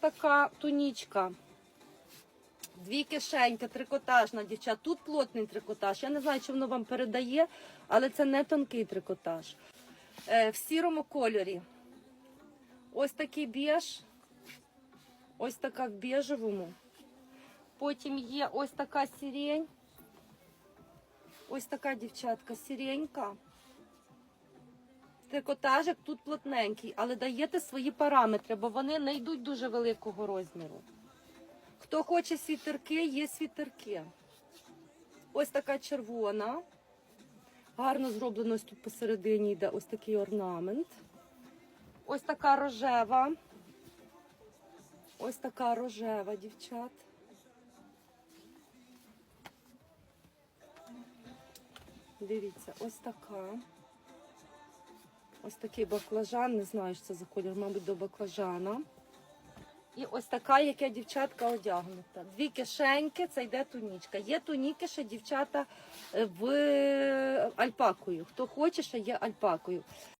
така тунічка. Дві кишеньки, трикотажна, дівчат. Тут плотний трикотаж. Я не знаю, чи воно вам передає, але це не тонкий трикотаж. Е, в сірому кольорі. Ось такий біж. Ось така в біжевому. Потім є ось така сірень. Ось така дівчатка, сіренька. Трикотажик тут плотненький, але даєте свої параметри, бо вони не йдуть дуже великого розміру. Хто хоче світерки, є світерки. Ось така червона. Гарно зроблено тут посередині йде ось такий орнамент. Ось така рожева. Ось така рожева, дівчат. Дивіться, ось така. Ось такий баклажан, не знаю, що це за колір, мабуть, до баклажана. І ось така, яка дівчатка одягнута. Дві кишеньки, це йде тунічка. Є туніки ще дівчата е, в альпакою. Хто хоче, ще є альпакою.